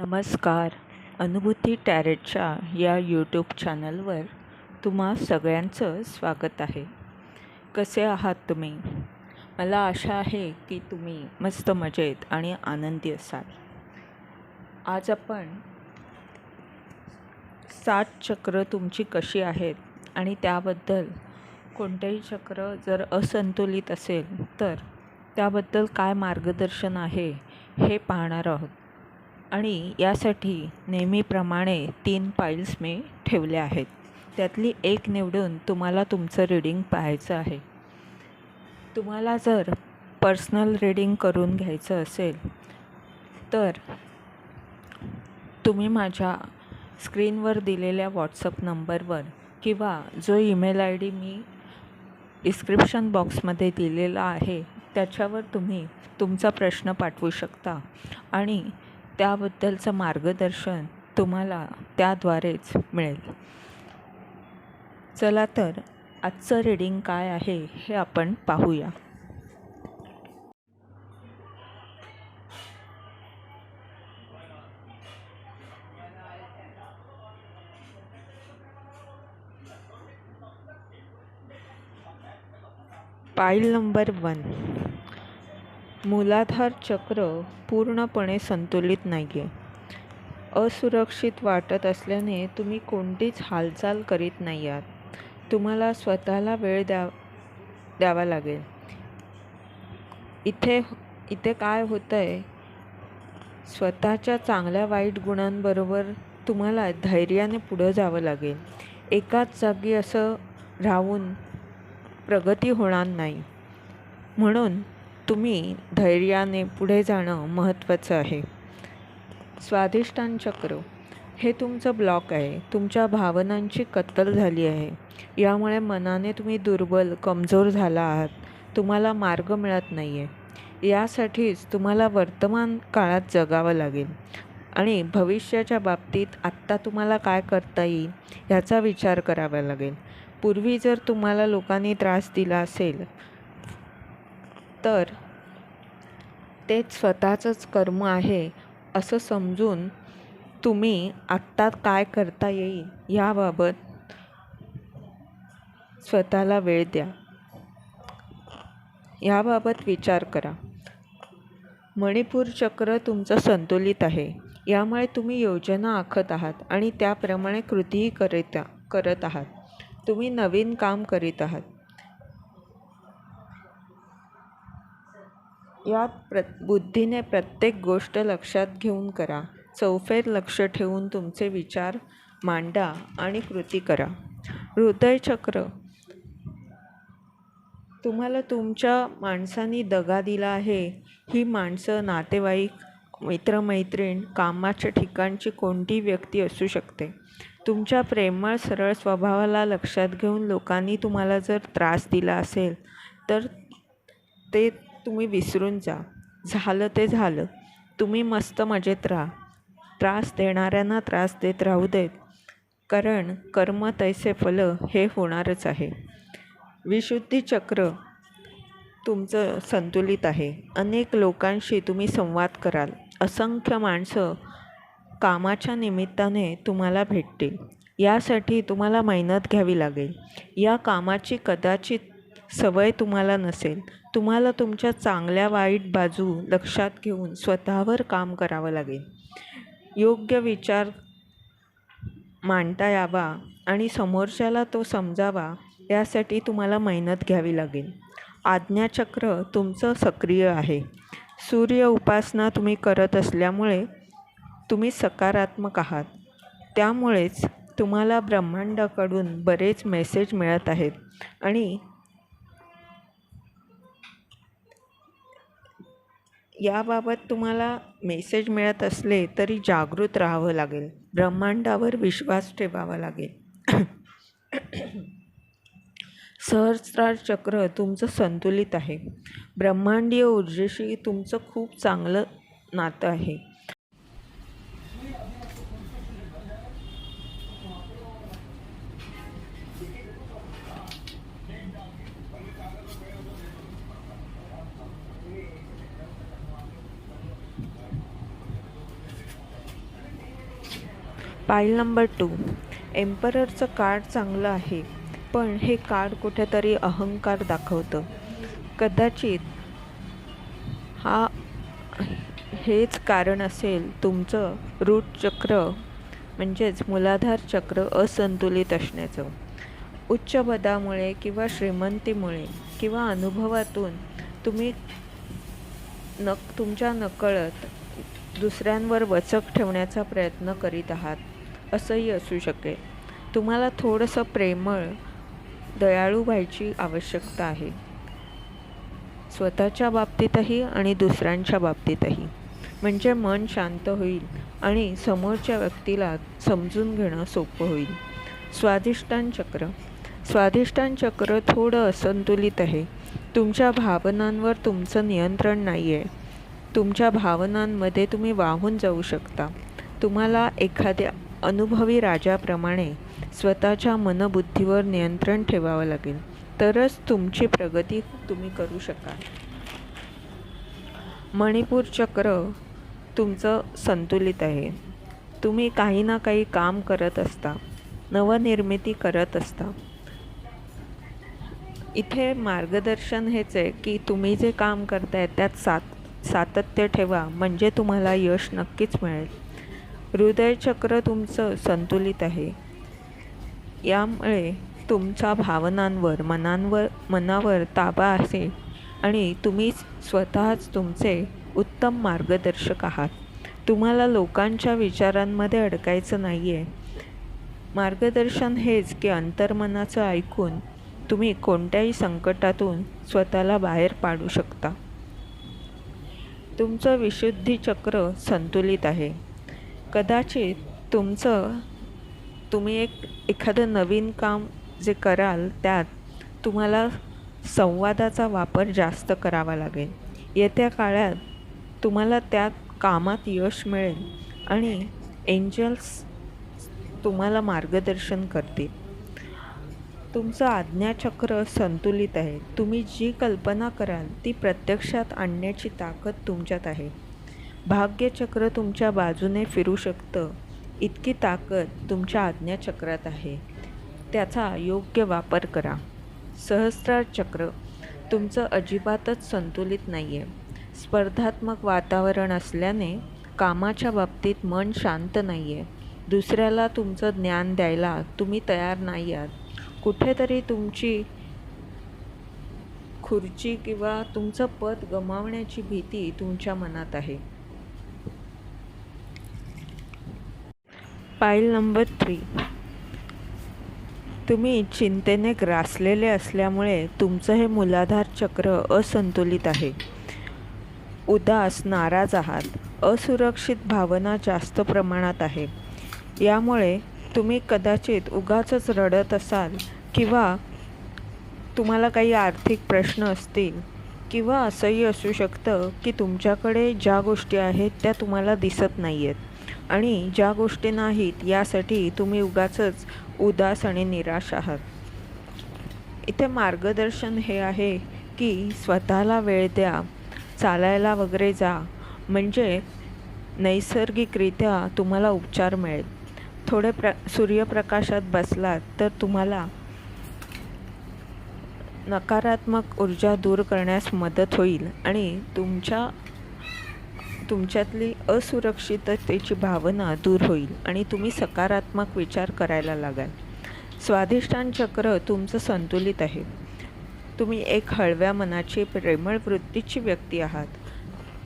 नमस्कार. अनुभूती टॅरेटच्या या यूट्यूब चॅनलवर तुम्हा सगळ्यांचं स्वागत आहे. कसे आहात तुम्ही? मला आशा आहे की तुम्ही मस्त मजेत आणि आनंदी असाल. आज आपण सात चक्र तुमची कशी आहेत आणि त्याबद्दल कोणतेही चक्र जर असंतुलित असेल तर त्याबद्दल काय मार्गदर्शन आहे हे पाहणार आहोत. आणि यासाठी नेहमीप्रमाणे तीन पाईल्स मी ठेवले आहेत. त्यातली एक निवडून तुम्हाला तुमचं रीडिंग पाहायचं आहे. तुम्हाला जर पर्सनल रीडिंग करून घ्यायचं असेल तर तुम्ही माझ्या स्क्रीनवर दिलेल्या व्हॉट्सअप नंबरवर किंवा जो ईमेल आय डी मी डिस्क्रिप्शन बॉक्समध्ये दिलेला आहे त्याच्यावर तुम्ही तुमचा प्रश्न पाठवू शकता. आणि त्याबद्दलचं मार्गदर्शन तुम्हाला त्याद्वारेच मिळेल. चला तर आजचं रीडिंग काय आहे हे आपण पाहूया. पाईल नंबर वन. मूलाधार चक्र पूर्णपणे संतुलित नाही आहे असुरक्षित वाटत असल्याने तुम्ही कोणतीच हालचाल करीत नाही आहात तुम्हाला स्वतःला वेळ द्या द्यावा लागेल. इथे इथे काय होतं आहे स्वतःच्या चांगल्या वाईट गुणांबरोबर तुम्हाला धैर्याने पुढं जावं लागेल. एकाच जागी असं राहून प्रगती होणार नाही. म्हणून तुम्ही धैर्याने पुढे जाणं महत्त्वाचं आहे. स्वाधिष्ठान चक्र. हे तुमचं ब्लॉक आहे. तुमच्या भावनांची कत्तल झाली आहे. यामुळे मनाने तुम्ही दुर्बल कमजोर झाला आहात. तुम्हाला मार्ग मिळत नाही आहे यासाठीच तुम्हाला वर्तमान काळात जगावं लागेल. आणि भविष्याच्या बाबतीत आत्ता तुम्हाला काय करता येईल ह्याचा विचार करावा लागेल. पूर्वी जर तुम्हाला लोकांनी त्रास दिला असेल तर तेच स्वतःचंच कर्म आहे असं समजून तुम्ही आत्ता काय करता येईल याबाबत स्वतःला वेळ द्या. याबाबत विचार करा. मणिपूर चक्र तुमचं संतुलित आहे. यामुळे तुम्ही योजना आखत आहात आणि त्याप्रमाणे कृतीही करीत करत आहात. तुम्ही नवीन काम करीत आहात. यात प्र बुद्धीने प्रत्येक गोष्ट लक्षात घेऊन करा. चौफेर लक्ष ठेवून तुमचे विचार मांडा आणि कृती करा. हृदयचक्र. तुम्हाला तुमच्या माणसांनी दगा दिला आहे. ही माणसं नातेवाईक मित्रमैत्रीण कामाच्या ठिकाणची कोणती व्यक्ती असू शकते? तुमच्या प्रेमळ सरळ स्वभावाला लक्षात घेऊन लोकांनी तुम्हाला जर त्रास दिला असेल तर ते तुम्ही विसरून जा. झालं ते झालं. तुम्ही मस्त मजेत राहा. त्रास देणाऱ्यांना त्रास देत राहू देत. कारण कर्म तैसे फल हे होणारच आहे. विशुद्धी चक्र तुमचं संतुलित आहे. अनेक लोकांशी तुम्ही संवाद कराल. असंख्य माणसं कामाच्या निमित्ताने तुम्हाला भेटतील. यासाठी तुम्हाला मेहनत घ्यावी लागेल. या कामाची कदाचित सवय तुम्हाला नसेल. तुम्हाला तुमच्या चांगल्या वाईट बाजू लक्षात घेऊन स्वतःवर काम करावं लागेल. योग्य विचार मांडता यावा आणि समोरच्याला तो समजावा यासाठी तुम्हाला मेहनत घ्यावी लागेल. आज्ञाचक्र तुमचं सक्रिय आहे. सूर्य उपासना तुम्ही करत असल्यामुळे तुम्ही सकारात्मक आहात. त्यामुळेच तुम्हाला ब्रह्मांडाकडून बरेच मेसेज मिळत आहेत आणि याबाबत तुम्हाला मेसेज मिळत असले तरी जागृत राहावं लागेल. ब्रह्मांडावर विश्वास ठेवावा लागेल. सहस्त्रार चक्र तुमचं संतुलित आहे. ब्रह्मांडीय ऊर्जेशी तुमचं खूप चांगलं नातं आहे. पाईल नंबर टू एम्पररचं कार्ड चांगलं आहे पण हे कार्ड कुठेतरी अहंकार दाखवतं. कदाचित हा हेच कारण असेल तुमचं रूट चक्र म्हणजेच मूलाधार चक्र असंतुलित असण्याचं. उच्च पदामुळे किंवा श्रीमंतीमुळे किंवा अनुभवातून तुम्ही नक तुमच्या नकळत दुसऱ्यांवर वचक ठेवण्याचा प्रयत्न करीत आहात. असंही असू शकेल. तुम्हाला थोडंसं प्रेमळ दयाळू व्हायची आवश्यकता आहे. स्वतःच्या बाबतीतही आणि दुसऱ्यांच्या बाबतीतही. म्हणजे मन शांत होईल आणि समोरच्या व्यक्तीला समजून घेणं सोपं होईल. स्वाधिष्ठान चक्र. स्वाधिष्ठान चक्र थोडं असंतुलित आहे. तुमच्या भावनांवर तुमचं नियंत्रण नाही आहे तुमच्या भावनांमध्ये तुम्ही वाहून जाऊ शकता. तुम्हाला एखाद्या अनुभवी राजाप्रमाणे स्वतःच्या मनबुद्धीवर नियंत्रण ठेवावं लागेल. तरच तुमची प्रगती तुम्ही करू शकाल. मणिपूर चक्र तुमचं संतुलित आहे. तुम्ही काही ना काही काम करत असता. नवनिर्मिती करत असता. इथे मार्गदर्शन हेच आहे की तुम्ही जे काम करताय त्यात सात सातत्य ठेवा. म्हणजे तुम्हाला यश नक्कीच मिळेल. हृदयचक्र तुमचं संतुलित आहे. यामुळे तुमच्या भावनांवर मनांवर मनावर ताबा असेल आणि तुम्ही स्वतःच तुमचे उत्तम मार्गदर्शक आहात. तुम्हाला लोकांच्या विचारांमध्ये अडकायचं नाही आहे मार्गदर्शन हेच की अंतर्मनाचं ऐकून तुम्ही कोणत्याही संकटातून स्वतःला बाहेर पाडू शकता. तुमचं विशुद्धी चक्र संतुलित आहे. कदाचित तुमचं तुम्ही एक एखादं नवीन काम जे कराल त्यात तुम्हाला संवादाचा वापर जास्त करावा लागेल. येत्या काळात तुम्हाला त्यात कामात यश मिळेल आणि एंजल्स तुम्हाला मार्गदर्शन करतील. तुमचं आज्ञाचक्र संतुलित आहे. तुम्ही जी कल्पना कराल ती प्रत्यक्षात आणण्याची ताकद तुमच्यात आहे. भाग्यचक्र तुमच्या बाजूने फिरू शकतं. इतकी ताकद तुमच्या आज्ञाचक्रात आहे. त्याचा योग्य वापर करा. सहस्रार चक्र तुमचं अजिबातच संतुलित नाही आहे स्पर्धात्मक वातावरण असल्याने कामाच्या बाबतीत मन शांत नाही आहे दुसऱ्याला तुमचं ज्ञान द्यायला तुम्ही तयार नाही आहात. कुठेतरी तुमची खुर्ची किंवा तुमचं पद गमावण्याची भीती तुमच्या मनात आहे. पाईल नंबर थ्री तुम्ही चिंतेने ग्रासलेले असल्यामुळे तुमचं हे मूलाधार चक्र असंतुलित आहे. उदास नाराज आहात. असुरक्षित भावना जास्त प्रमाणात आहे. यामुळे तुम्ही कदाचित उगाचच रडत असाल किंवा तुम्हाला काही आर्थिक प्रश्न असतील किंवा असंही असू शकतं की तुमच्याकडे ज्या गोष्टी आहेत त्या तुम्हाला दिसत नाही आहेत आणि ज्या गोष्टी नाहीत यासाठी तुम्ही उगाचच उदास आणि निराश आहात. इथे मार्गदर्शन हे आहे की स्वतःला वेळ द्या चालायला वगैरे जा. म्हणजे नैसर्गिकरित्या तुम्हाला उपचार मिळेल. थोडे प्र सूर्यप्रकाशात बसलात तर तुम्हाला नकारात्मक ऊर्जा दूर करण्यास मदत होईल आणि तुमच्या तुमच्यातली असुरक्षिततेची भावना दूर होईल आणि तुम्ही सकारात्मक विचार करायला लागाल. स्वाधिष्ठान चक्र तुमचं संतुलित आहे. तुम्ही एक हळव्या मनाची प्रेमळ वृत्तीची व्यक्ती आहात.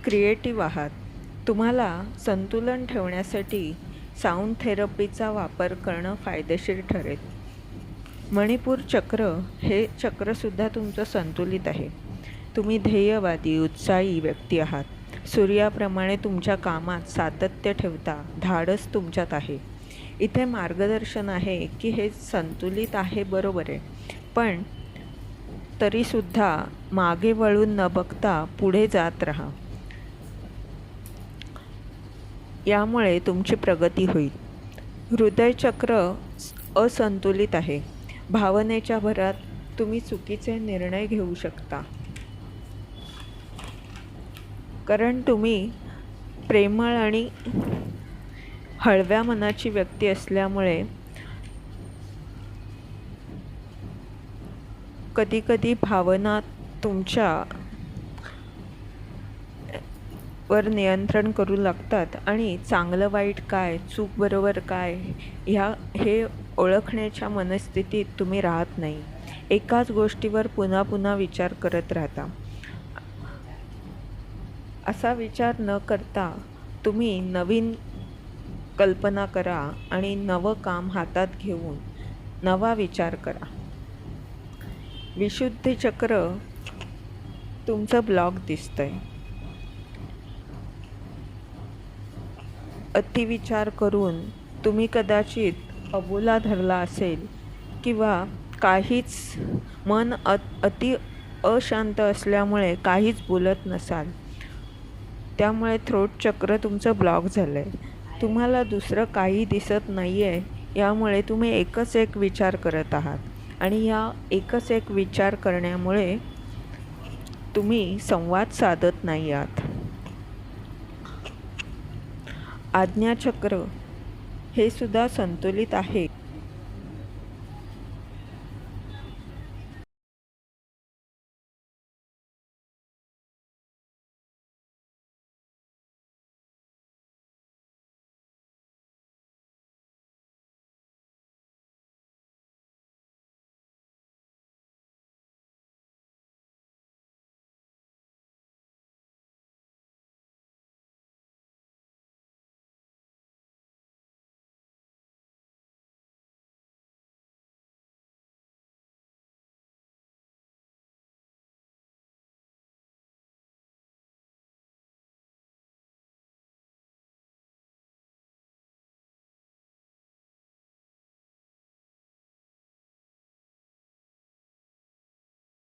क्रिएटिव्ह आहात. तुम्हाला संतुलन ठेवण्यासाठी साऊंड थेरपीचा वापर करणं फायदेशीर ठरेल. मणिपूर चक्र हे चक्रसुद्धा तुमचं संतुलित आहे. तुम्ही ध्येयवादी उत्साही व्यक्ती आहात. सूर्याप्रमाणे तुमच्या कामात सातत्य ठेवता धाडस तुमच्यात आहे. इथे मार्गदर्शन आहे की हे संतुलित आहे बरोबर. आहे पण तरीसुद्धा मागे वळून न बघता पुढे जात राहा. यामुळे तुमची प्रगती होईल. हृदयचक्र असंतुलित आहे. भावनेच्या भरात तुम्ही चुकीचे निर्णय घेऊ शकता. कारण तुम्ही प्रेमळ आणि हळव्या मनाची व्यक्ती असल्यामुळे कधीकधी भावना तुमच्या वर नियंत्रण करू लागतात. आणि चांगलं वाईट काय चूक बरोबर काय ह्या हे ओळखण्याच्या मनस्थितीत तुम्ही राहत नाही. एकाच गोष्टीवर पुन्हा पुन्हा विचार करत राहता. असा विचार न करता तुम्ही नवीन कल्पना करा आणि नवं काम हातात घेऊन नवा विचार करा. विशुद्धी चक्र तुमचं ब्लॉक दिसतंय. अतिविचार करून तुम्ही कदाचित अबोला धरला असेल किंवा काहीच मन अ अति अशांत असल्यामुळे काहीच बोलत नसाल. त्यामुळे थ्रोट चक्र तुमचं ब्लॉक झालं आहे तुम्हाला दुसरं काही दिसत नाही आहे यामुळे तुम्ही एकच एक विचार करत आहात. आणि या एकच एक विचार करण्यामुळे तुम्ही संवाद साधत नाही आहात. आज्ञाचक्र हे सुद्धा संतुलित आहे.